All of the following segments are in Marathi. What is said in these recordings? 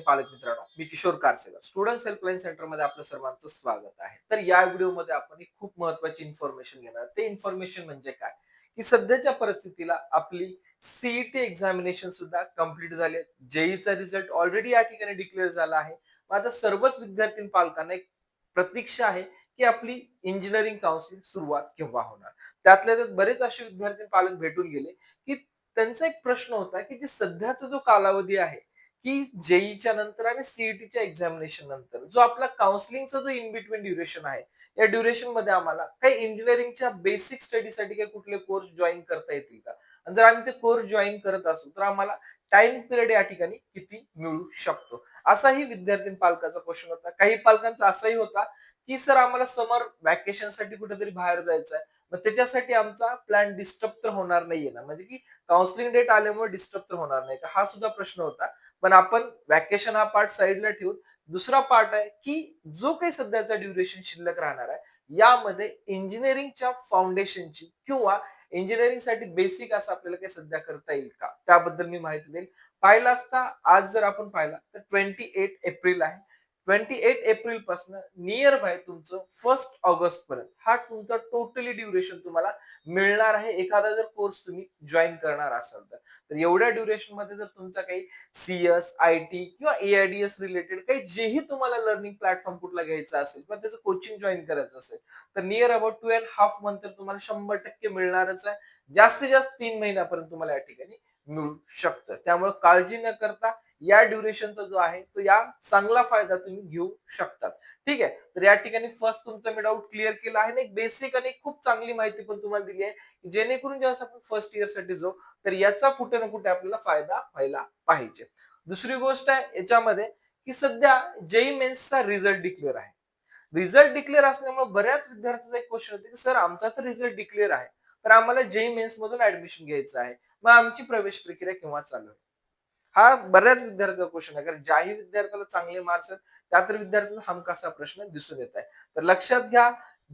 पालक मित्रांनो मी किशोर कारसेकर. स्टुडंट हेल्पलाईन सेंटरमध्ये आपलं सर्वांचं स्वागत आहे. तर या व्हिडिओमध्ये आपण एक खूप महत्वाची इन्फॉर्मेशन घेणार. ते इन्फॉर्मेशन म्हणजे काय? की सध्याच्या परिस्थितीला आपली सीईटी एक्झामिनेशन सुद्धा कंप्लीट झाले जेईचा रिझल्ट ऑलरेडी या ठिकाणी डिक्लेअर झाला आहे. मग आता सर्वच विद्यार्थी पालकांना एक प्रतीक्षा आहे की आपली इंजिनिअरिंग काउन्सिलिंग सुरुवात केव्हा होणार? त्यातल्या त्यात बरेच असे विद्यार्थी पालक भेटून गेले की त्यांचा एक प्रश्न होता की जे सध्याचा जो कालावधी आहे की जेईच्या नंतर आणि सीईटीच्या एक्झामिनेशन नंतर. जो आपला काउन्सिलिंगचा जो इन बिटवीन ड्युरेशन आहे या ड्युरेशनमध्ये आम्हाला काही इंजिनिअरिंगच्या बेसिक स्टडीसाठी काही कुठले कोर्स जॉईन करता येतील का? आणि जर आम्ही ते कोर्स जॉईन करत असू तर आम्हाला टाइम पिरियड या ठिकाणी किती मिळू शकतो? असाही विद्यार्थी पालकाचा क्वेश्चन होता. काही पालकांचा असाही होता की सर आम्हाला समर व्हॅकेशनसाठी कुठेतरी बाहेर जायचं आहे मग त्याच्यासाठी आमचा प्लॅन डिस्टर्ब तर होणार नाहीये ना. म्हणजे की काउन्सिलिंग डेट आल्यामुळे डिस्टर्ब तर होणार नाही का? हा सुद्धा प्रश्न होता. पण आपण वॅकेशन हा पार्ट साईडला ठेवून दुसरा पार्ट आहे की जो काही सध्याचा ड्युरेशन शिल्लक राहणार आहे यामध्ये इंजिनिअरिंगच्या फाउंडेशनची किंवा इंजिनिअरिंगसाठी बेसिक असं आपल्याला काही सध्या करता येईल का? त्याबद्दल मी माहिती देईल. पाहिला असता आज जर आपण पाहिला तर ट्वेंटी एट एप्रिल आहे. ट्वेंटी एट एप्रिलपासून नियर बाय तुमचं फर्स्ट ऑगस्ट पर्यंत हा तुमचा टोटली ड्युरेशन तुम्हाला मिळणार आहे. एखादा जर कोर्स तुम्ही जॉईन करणार असाल तर. एवढ्या ड्युरेशनमध्ये जर तुमचा काही सीएस आय टी किंवा एआयडीएस रिलेटेड काही जेही तुम्हाला लर्निंग प्लॅटफॉर्म कुठला घ्यायचा असेल किंवा त्याचं कोचिंग जॉईन करायचं असेल तर near about two and half month तर तुम्हाला शंभर टक्के मिळणारच आहे. जास्तीत जास्त तीन महिन्यापर्यंत तुम्हाला या ठिकाणी मिळू शकतं. त्यामुळे काळजी न करता या ड्युरेशनचा जो आहे तो या चांगला फायदा तुम्ही घेऊ शकतात. ठीक आहे? तर या ठिकाणी फर्स्ट तुमचा मी डाऊट क्लिअर केला आहे आणि एक बेसिक आणि खूप चांगली माहिती पण तुम्हाला दिली आहे जेणेकरून जेव्हा आपण फर्स्ट इयरसाठी जाऊ तर याचा कुठे ना कुठे आपल्याला फायदा व्हायला पाहिजे. दुसरी गोष्ट आहे याच्यामध्ये की सध्या जेई मेन्सचा रिझल्ट डिक्लेअर आहे. रिझल्ट डिक्लेअर असल्यामुळे बऱ्याच विद्यार्थ्यांचा एक क्वेश्चन होते की सर आमचा तर रिझल्ट डिक्लेअर आहे. तर आम्हाला जेई मेन्स मधून ऍडमिशन घ्यायचं आहे. मग आमची प्रवेश प्रक्रिया केव्हा चालू आहे हा बऱ्याच विद्यार्थ्यांचा क्वेश्चन आहे. कारण ज्याही विद्यार्थ्याला चांगले मार्क्स आहेत त्या तर विद्यार्थ्यांचा हमखासा प्रश्न दिसून येत आहे. तर लक्षात घ्या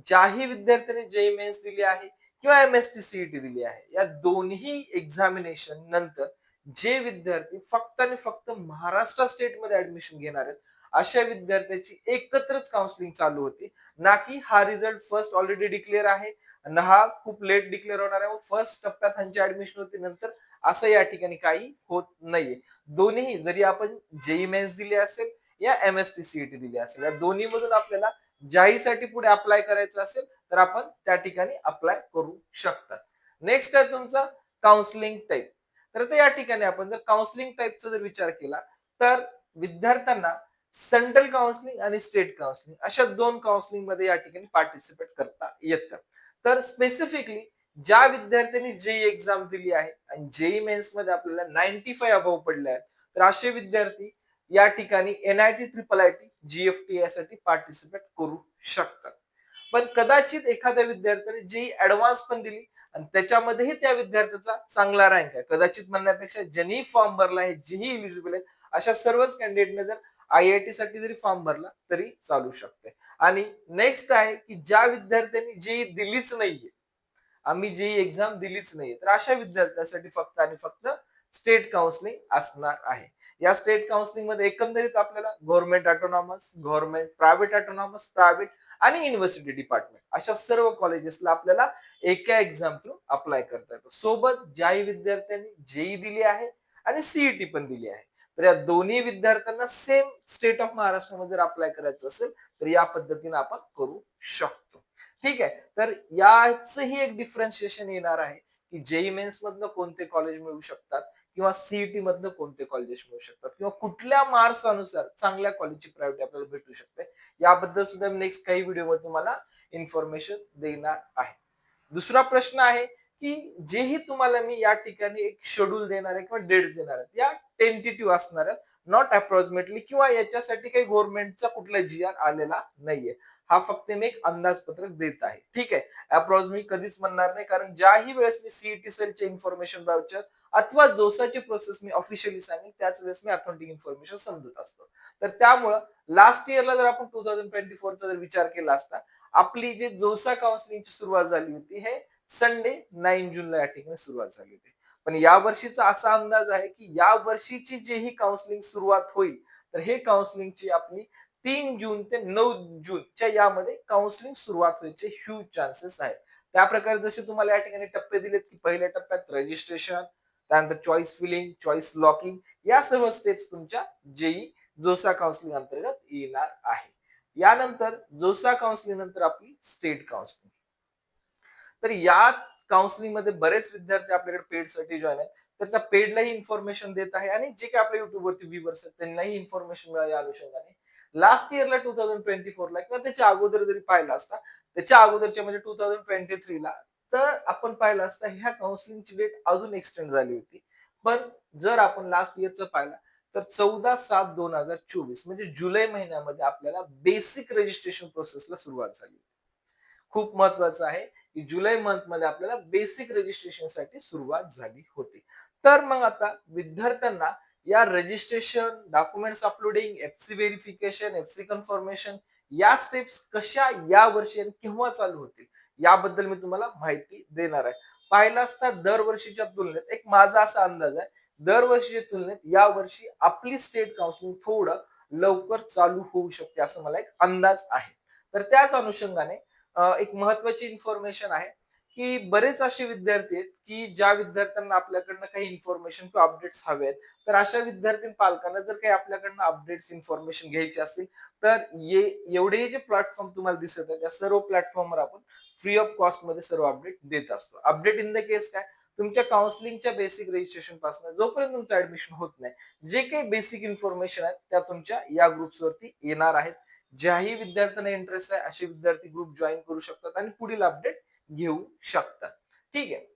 ज्याही विद्यार्थ्यांनी जे मेन्स दिली आहे किंवा एम एस टी सीईटी दिली आहे या दोन्ही एक्झामिनेशन नंतर जे विद्यार्थी फक्त आणि फक्त महाराष्ट्र स्टेटमध्ये ऍडमिशन घेणार आहेत अशा विद्यार्थ्याची एकत्रच काउन्सिलिंग चालू होती. ना की हा रिझल्ट फर्स्ट ऑलरेडी डिक्लेअर आहे आणि हा खूप लेट डिक्लेअर होणार आहे. फर्स्ट टप्प्यात ह्यांची ऍडमिशन होती नंतर असं या ठिकाणी काही होत नाहीये. दोन्ही जरी आपण जेई मेन्स दिले असेल या एम एस टी सीईटी दिली असेल या दोन्ही मधून आपल्याला ज्याहीसाठी पुढे अप्लाय करायचं असेल तर आपण त्या ठिकाणी अप्लाय करू शकतात. नेक्स्ट आहे तुमचा काउन्सिलिंग टाईप तर या ठिकाणी आपण जर काउन्सिलिंग टाईपचा जर विचार केला तर विद्यार्थ्यांना सेंट्रल काउन्सिलिंग आणि स्टेट काउन्सिलिंग अशा दोन काउन्सिलिंगमध्ये या ठिकाणी पार्टिसिपेट करता येतं. तर स्पेसिफिकली ज्या विद्यार्थ्यांनी जेई एक्झाम दिली आहे आणि जेई मेन्समध्ये आपल्याला नाईन्टी फाईव्ह अभाव पडले आहेत तर असे विद्यार्थी या ठिकाणी NIT triple I T GFT यासाठी पार्टिसिपेट करू शकतात. पण कदाचित एखाद्या विद्यार्थ्याने जेई ऍडव्हान्स पण दिली आणि त्याच्यामध्येही त्या विद्यार्थ्याचा चांगला रँक आहे. कदाचित म्हणण्यापेक्षा ज्यांनी फॉर्म भरला आहे जेही इलिजिबल आहे अशा सर्वच कॅन्डिडेटने जर आय आय टी साठी जरी फॉर्म भरला तरी चालू शकते. आणि नेक्स्ट आहे की ज्या विद्यार्थ्यांनी जेई दिलीच नाहीये आम्ही जेई एक्झाम दिलीच नाहीये तर अशा विद्यार्थ्यांसाठी फक्त आणि फक्त स्टेट काउन्सिलिंग असणार आहे. या स्टेट काउन्सिलिंगमध्ये एकंदरीत आपल्याला government autonomous government private autonomous private आणि युनिव्हर्सिटी डिपार्टमेंट अशा सर्व कॉलेजेसला आपल्याला एका एक्झाम थ्रू अप्लाय करता येतो. सोबत ज्याही विद्यार्थ्यांनी जेई दिली आहे आणि सीईटी पण दिली आहे. तर या दोन्ही विद्यार्थ्यांना सेम स्टेट ऑफ महाराष्ट्रामध्ये जर अप्लाय करायचं असेल तर या पद्धतीने आपण करू शकतो. ठीक आहे? तर याचही एक डिफरन्शिएशन येणार आहे की जेई मेन्स मधनं कोणते कॉलेज मिळू शकतात किंवा सीईटी मधनं कोणते कॉलेजेस मिळू शकतात किंवा कुठल्या मार्क्स अनुसार चांगल्या कॉलेजची प्रायोरिटी आपल्याला भेटू शकते. याबद्दल सुद्धा नेक्स्ट काही व्हिडिओमध्ये तुम्हाला इन्फॉर्मेशन देणार आहे. दुसरा प्रश्न आहे की जेही तुम्हाला मी या ठिकाणी एक शेड्यूल देणार आहे किंवा डेट्स देणार आहेत या टेंटेटिव्ह असणार आहेत नॉट अप्रॉक्सिमेटली किंवा याच्यासाठी काही गव्हर्नमेंटचा कुठला जी आर आलेला नाहीये. हा फक्त मी एक अंदाजपत्रक देत आहे. ठीक आहे? अप्रॉक्स मी कधीच म्हणणार नाही कारण ज्याही वेळेस मी सीईटी सेलचे इन्फॉर्मेशन बाबत अथवा जोसाची प्रोसेस मी ऑफिशियली सांगेन त्याच वेळेस मी ऑथेंटिक इन्फॉर्मेशन समजत असतो. तर त्यामुळं लास्ट इयरला जर आपण टू थाउजंड ट्वेंटी फोरचा जर विचार केला असता आपली जी जोसा काउन्सिलिंगची सुरुवात झाली होती हे संडे नाईन जूनला या ठिकाणी सुरुवात झाली होती. पण या वर्षीचा असा अंदाज आहे की या वर्षीची जी ही काउन्सिलिंग सुरुवात होईल तर हे काउन्सिलिंगची आपली तीन जून ते नऊ जूनच्या यामध्ये काउन्सिलिंग सुरुवात व्हायचे ह्यूज चान्सेस आहेत. त्या प्रकारे जसे तुम्हाला या ठिकाणी टप्पे दिलेत की पहिल्या टप्प्यात रजिस्ट्रेशन त्यानंतर चॉईस फिलिंग चॉईस लॉकिंग या सर्व स्टेप्स तुमच्या जेई जोसा काउन्सिलिंग अंतर्गत येणार आहे. यानंतर जोसा काउन्सिलिंग नंतर आपली स्टेट काउन्सिलिंग तर या काउन्सिलिंगमध्ये बरेच विद्यार्थी आपल्याकडे पेडसाठी जॉईन आहेत. तर त्या पेडलाही इन्फॉर्मेशन देत आहे आणि जे काही आपल्या युट्यूबवरती वरती आहेत त्यांनाही इन्फॉर्मेशन मिळाली या अनुषंगाने लास्ट इयरला टू थाउजंड ट्वेंटी फोरला किंवा त्याच्या अगोदर जरी पाहिला असता त्याच्या अगोदरच्या म्हणजे टू थाउजंड ट्वेंटी थ्रीला तर आपण पाहिलं असता ह्या काउन्सिलिंगची डेट अजून एक्सटेंड झाली होती. पण जर आपण लास्ट इयरचं पाहिलं तर चौदा सात दोन हजार चोवीस म्हणजे जुलै महिन्यामध्ये आपल्याला बेसिक रजिस्ट्रेशन प्रोसेसला सुरुवात झाली खूप महत्वाचं आहे. की जुलै मंथमध्ये आपल्याला बेसिक रजिस्ट्रेशनसाठी सुरुवात झाली होती. तर मग आता विद्यार्थ्यांना या registration documents uploading F C verification F C confirmation या स्टेप्स कशा या वर्षी आणि केव्हा चालू होतील याबद्दल मी तुम्हाला माहिती देणार आहे. पाहिलं असता दरवर्षीच्या तुलनेत एक माझा असा अंदाज आहे दरवर्षीच्या तुलनेत या वर्षी आपली स्टेट काउन्सिलिंग थोडं लवकर चालू होऊ शकते असं मला एक अंदाज आहे. तर त्याच अनुषंगाने एक महत्वाची इन्फॉर्मेशन आहे की बरेच असे विद्यार्थी आहेत की ज्या विद्यार्थ्यांना आपल्याकडनं काही इन्फॉर्मेशन किंवा अपडेट्स हवे आहेत तर अशा विद्यार्थी पालकांना जर काही आपल्याकडनं अपडेट्स इन्फॉर्मेशन घ्यायची असतील तर ये एवढे जे प्लॅटफॉर्म तुम्हाला दिसत आहेत त्या सर्व प्लॅटफॉर्मवर आपण फ्री ऑफ कॉस्टमध्ये सर्व अपडेट देत असतो. अपडेट इन द केस काय? तुमच्या काउन्सिलिंगच्या बेसिक रजिस्ट्रेशनपासून जोपर्यंत तुमचं ऍडमिशन होत नाही जे काही बेसिक इन्फॉर्मेशन आहेत त्या तुमच्या या ग्रुप्सवरती येणार आहेत. ज्याही विद्यार्थ्यांना इंटरेस्ट आहे असे विद्यार्थी ग्रुप जॉईन करू शकतात आणि पुढील अपडेट घेऊ शकतात. ठीक आहे.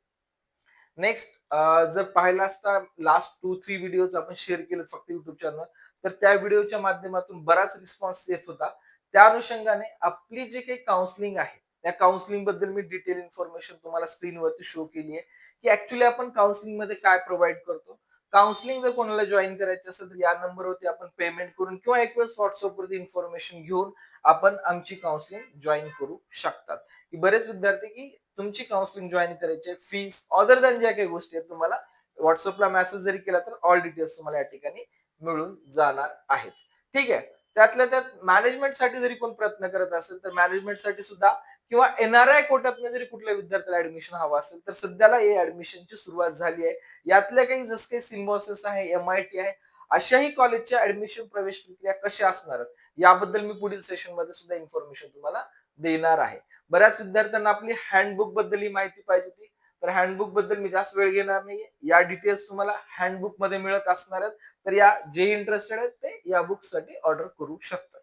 नेक्स्ट जर पाहिला असता लास्ट टू थ्री व्हिडिओ आपण शेअर केले फक्त युट्यूब चॅनल तर त्या व्हिडिओच्या माध्यमातून बराच रिस्पॉन्स येत होता. त्या अनुषंगाने आपली जे काही काउन्सिलिंग आहे त्या काउन्सिलिंगबद्दल मी डिटेल इन्फॉर्मेशन तुम्हाला स्क्रीनवरती शो केली आहे की ऍक्च्युली आपण काउन्सिलिंगमध्ये काय प्रोव्हाइड करतो. काउन्सिलिंग जर कोणाला जॉईन करायचं असेल तर या नंबरवरती आपण पेमेंट करून किंवा एक वेळेस व्हॉट्सअपवरती इन्फॉर्मेशन घेऊन आपण आमची काउन्सिलिंग जॉईन करू शकतात. की बरेच विद्यार्थी की तुमची काउन्सिलिंग जॉईन करायची फीस अदर दॅन ज्या काही गोष्टी आहेत तुम्हाला व्हॉट्सअपला मेसेज जरी केला तर ऑल डिटेल्स तुम्हाला या ठिकाणी मिळून जाणार आहेत. ठीक आहे? त्यातल्या त्यात मॅनेजमेंटसाठी जरी कोण प्रयत्न करत असेल तर मॅनेजमेंटसाठी सुद्धा किंवा एनआरआय कोटातनं जरी कुठल्या विद्यार्थ्याला ऍडमिशन हवं असेल तर सध्याला हे ऍडमिशनची सुरुवात झाली आहे. यातल्या काही जसं काही सिम्बॉसिस आहे एम आय टी आहे अशाही कॉलेजच्या ऍडमिशन प्रवेश प्रक्रिया कशा असणार याबद्दल मी पुढील सेशनमध्ये सुद्धा इन्फॉर्मेशन तुम्हाला देणार आहे. बऱ्याच विद्यार्थ्यांना आपली हँडबुकबद्दल ही माहिती पाहिजे होती. तर हँडबुकबद्दल मी जास्त वेळ घेणार नाही या डिटेल्स तुम्हाला हँडबुकमध्ये मिळत असणार आहेत. तर या जे इंटरेस्टेड आहेत ते या बुकसाठी ऑर्डर करू शकतात.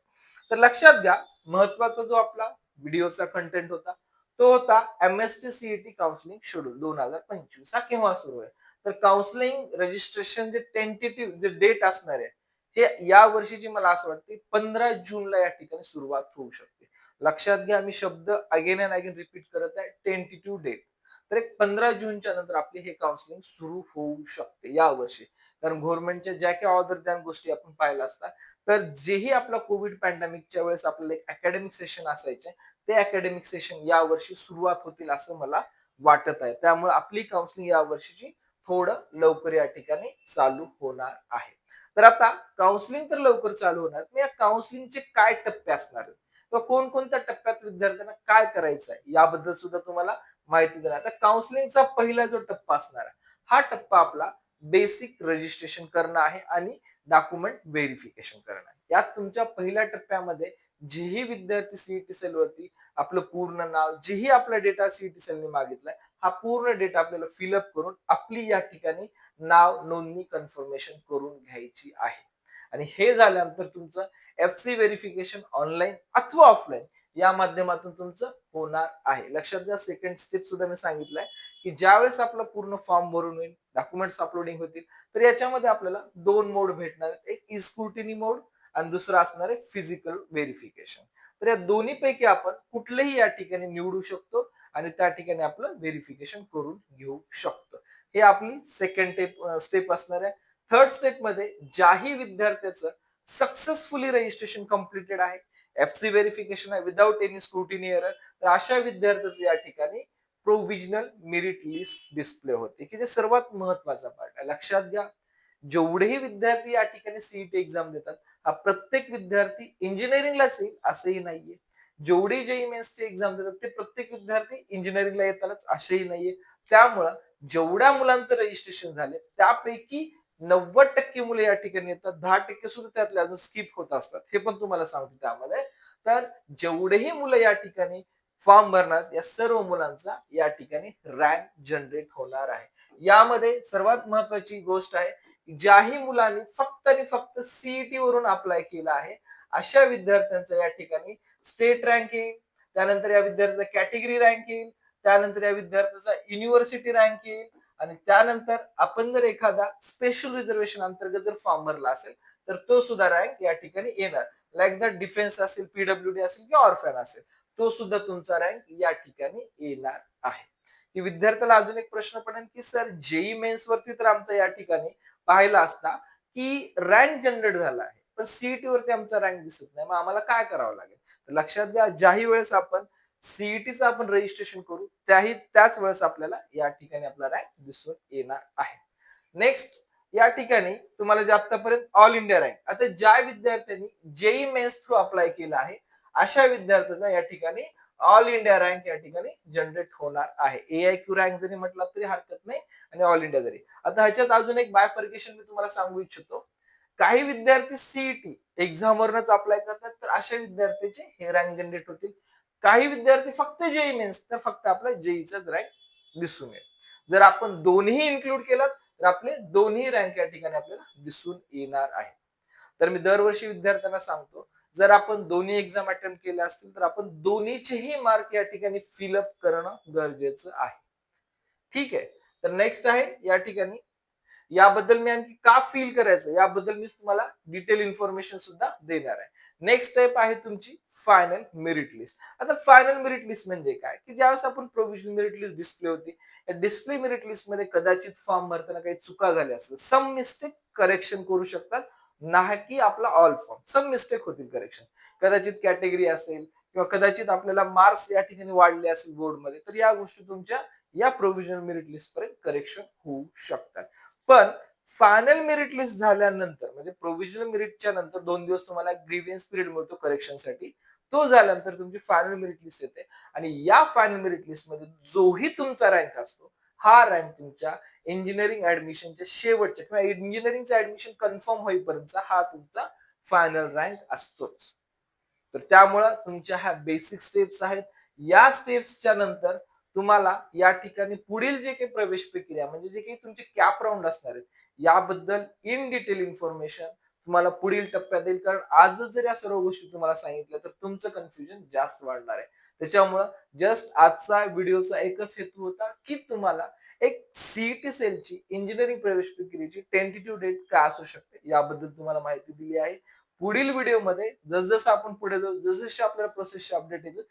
तर लक्षात घ्या महत्त्वाचा जो आपला व्हिडिओचा कंटेंट होता तो होता M S T CET counselling schedule दोन हजार पंचवीस. हा केव्हा सुरू आहे? तर काउन्सिलिंग रजिस्ट्रेशन जे टेंटेटिव्ह जे डेट असणार आहे हे या वर्षीची मला असं वाटते पंधरा जूनला या ठिकाणी सुरुवात होऊ शकते. लक्षात घ्या मी शब्द अगेन अँड अगेन रिपीट करत आहे टेंटेटिव्ह डेट तर एक पंधरा जूनच्या नंतर आपली हे काउन्सिलिंग सुरू होऊ शकते या वर्षी. कारण गव्हर्नमेंटच्या ज्या काही ऑदर त्या गोष्टी आपण पाहिल्या असतात तर जेही आपला कोविड पॅन्डेमिकच्या वेळेस आपल्याला एक अकॅडमिक सेशन असायचे ते अकॅडमिक सेशन या वर्षी सुरुवात होतील असं मला वाटत आहे. त्यामुळे आपली काउन्सिलिंग या वर्षीची थोडं लवकर या ठिकाणी चालू होणार आहे. तर आता काउन्सिलिंग तर लवकर चालू होणार मग या काउन्सिलिंगचे काय टप्पे असणार? आहेत किंवा कोणकोणत्या टप्प्यात विद्यार्थ्यांना काय करायचं आहे याबद्दल सुद्धा तुम्हाला माहिती देणार. आता काउन्सिलिंगचा पहिला जो टप्पा असणार आहे हा टप्पा आपला बेसिक रजिस्ट्रेशन करणं आहे आणि डॉक्युमेंट व्हेरिफिकेशन करणं आहे. यात तुमच्या पहिल्या टप्प्यामध्ये जेही विद्यार्थी सीईटी सेलवरती आपलं पूर्ण नाव जेही आपला डेटा सीईटी सेलने मागितलाय हा पूर्ण डेटा आपल्याला फिलअप करून आपली या ठिकाणी नाव नोंदणी कन्फर्मेशन करून घ्यायची आहे. आणि हे झाल्यानंतर तुमचं एफ सी व्हेरिफिकेशन ऑनलाईन अथवा ऑफलाईन या माध्यमातून तुमचं होणार आहे. लक्षात घ्या सेकंड स्टेप सुद्धा मी सांगितलंय की ज्यावेळेस आपला पूर्ण फॉर्म भरून होईल डॉक्युमेंट्स अपलोडिंग होतील तर याच्यामध्ये आपल्याला दोन मोड भेटणार एक इस्क्रुटिनी मोड आणि दुसरा असणार आहे फिजिकल व्हेरिफिकेशन तर या दोन्ही पैकी आपण कुठलेही या ठिकाणी निवडू शकतो आणि त्या ठिकाणी आपलं व्हेरिफिकेशन करून घेऊ शकतो. हे आपली सेकंड स्टेप असणार आहे. थर्ड स्टेपमध्ये ज्याही विद्यार्थ्याचं सक्सेसफुली रजिस्ट्रेशन कम्प्लिटेड आहे एफ सी व्हेरिफिकेशन आहे विदाउट एनी स्क्रुटिनी एरर तर अशा विद्यार्थ्याचं या ठिकाणी प्रोव्हिजनल मेरिट लिस्ट डिस्प्ले होते की जे सर्वात महत्त्वाचा पार्ट आहे. लक्षात घ्या जेवढेही विद्यार्थी या ठिकाणी सीईटी एक्झाम देतात हा प्रत्येक विद्यार्थी इंजिनिअरिंगलाच येईल असंही नाहीये. जेवढे जे मेन्सचे एक्झाम देतात ते प्रत्येक विद्यार्थी इंजिनिअरिंगला येतातच असेही नाहीये. त्यामुळं जेवढ्या मुलांचं रजिस्ट्रेशन झाले त्यापैकी नव्वद टक्के मुले या ठिकाणी येतात दहा टक्के सुद्धा त्यातले अजून स्किप होत असतात. हे पण तुम्हाला सांगतो त्यामध्ये. तर जेवढेही मुलं या ठिकाणी फॉर्म भरणार या सर्व मुलांचा या ठिकाणी रँक जनरेट होणार आहे. यामध्ये सर्वात महत्वाची गोष्ट आहे ज्याही मुलांनी फक्त आणि फक्त सीईटी वरून अप्लाय केला आहे अशा विद्यार्थ्यांचा या ठिकाणी स्टेट रँक येईल. त्यानंतर या विद्यार्थ्याचा कॅटेगरी रँक येईल. त्यानंतर या विद्यार्थ्याचा युनिव्हर्सिटी रँक येईल. आणि त्यानंतर आपण जर एखादा स्पेशल रिझर्वेशन अंतर्गत जर फॉर्म भरला असेल तर तो सुद्धा रँक या ठिकाणी येणार. लाईक दॅट डिफेन्स असेल पीडब्ल्यूडी असेल किंवा ऑर्फॅन असेल तो सुद्धा तुमचा रँक या ठिकाणी येणार आहे. की विद्यार्थ्याला अजून एक प्रश्न पडेल की सर जेई मेन्स वरती तर आमचा या ठिकाणी पाहिला असता की रँक जनरेट झाला आहे पण सीईटी वरती आमचा रँक दिसत नाही. मग आम्हाला काय करावं लागेल? तर लक्षात घ्या ज्याही वेळेस आपण सीईटीचं आपण रजिस्ट्रेशन करू. त्याही त्याच वेळेस आपल्याला या ठिकाणी आपला रँक दिसून येणार आहे. नेक्स्ट या ठिकाणी तुम्हाला जे आतापर्यंत ऑल इंडिया रँक आता ज्या विद्यार्थ्यांनी जेई मेन्स थ्रू अप्लाय केला आहे अशा विद्यार्थ्यांचा या ठिकाणी ऑल इंडिया रँक या ठिकाणी जनरेट होणार आहे. ए आय क्यू रँक जरी म्हटलं तरी हरकत नाही आणि ऑल इंडिया जरी. आता ह्याच्यात अजून एक बायफर्केशन मी तुम्हाला सांगू इच्छितो. काही विद्यार्थी सीईटी एक्झाम वरनच अप्लाय करतात तर अशा विद्यार्थ्यांचे हे रँक जनरेट होतील. काही विद्यार्थी फक्त जेई मेन्स तर फक्त आपला जेईचाच रँक दिसून येईल. जर आपण दोन्ही इन्क्लूड केलं तर आपले दोन्ही रँक या ठिकाणी आपल्याला दिसून येणार आहे तर मी दरवर्षी विद्यार्थ्यांना सांगतो जर आपण दोन्ही एक्झाम अटेम्प्ट केल्या असतील तर आपण दोन्हीचेही मार्क या ठिकाणी फिलअप करणं गरजेचं आहे. ठीक आहे? तर नेक्स्ट आहे या ठिकाणी याबद्दल मी आणखी का फील करायचं? याबद्दल मी तुम्हाला डिटेल इन्फॉर्मेशन सुद्धा देणार आहे. नेक्स्ट स्टेप आहे तुमची फायनल मेरिट लिस्ट आता फायनल मेरिट लिस्ट म्हणजे काय? की ज्यावेळेस आपण प्रोव्हिजनल मेरिट लिस्ट डिस्प्ले होती या डिस्प्ले मेरिट लिस्टमध्ये कदाचित फॉर्म भरताना काही चुका झाल्या असेल सम मिस्टेक करेक्शन करू शकतात. ना की आपला ऑल फॉर्म सम मिस्टेक होतील करेक्शन कदाचित कॅटेगरी असेल किंवा कदाचित आपल्याला मार्क्स या ठिकाणी वाढले असेल बोर्डमध्ये तर या गोष्टी तुमच्या या प्रोव्हिजनल मेरिट लिस्ट पर्यंत करेक्शन होऊ शकतात. पण फायनल मेरिट लिस्ट झाल्यानंतर म्हणजे प्रोव्हिजनल मेरिटच्या नंतर दोन दिवस तुम्हाला ग्रीवियन्स पिरियड मिळतो करेक्शनसाठी तो झाल्यानंतर तुमची फायनल मेरिट लिस्ट येते. आणि या फायनल मेरिट लिस्टमध्ये जोही तुमचा रँक असतो हा रँक तुमच्या इंजिनिअरिंग ऍडमिशनच्या शेवटच्या किंवा इंजिनिअरिंगचं ऍडमिशन कन्फर्म होईपर्यंतचा हा तुमचा फायनल रँक असतोच. तर त्यामुळं तुमच्या ह्या बेसिक स्टेप्स आहेत. या स्टेप्सच्या नंतर तुम्हाला या ठिकाणी पुढील जे काही प्रवेश प्रक्रिया म्हणजे जे काही तुमचे कॅप राऊंड असणार आहेत याबद्दल इन डिटेल इन्फॉर्मेशन तुम्हाला पुढील टप्प्यात येईल कारण आजच जर या सर्व गोष्टी तुम्हाला सांगितल्या तर तुमचं कन्फ्युजन जास्त वाढणार आहे. त्याच्यामुळं जस्ट आजचा व्हिडिओचा एकच हेतू होता की तुम्हाला एक सीईटी सेलची इंजिनिअरिंग प्रवेश प्रक्रियेची टेंटेटिव्ह डेट काय असू शकते याबद्दल तुम्हाला माहिती दिली आहे. पुढील व्हिडिओमध्ये जसजसं आपण पुढे जाऊ जसजसे आपल्याला प्रोसेसचे अपडेट येतील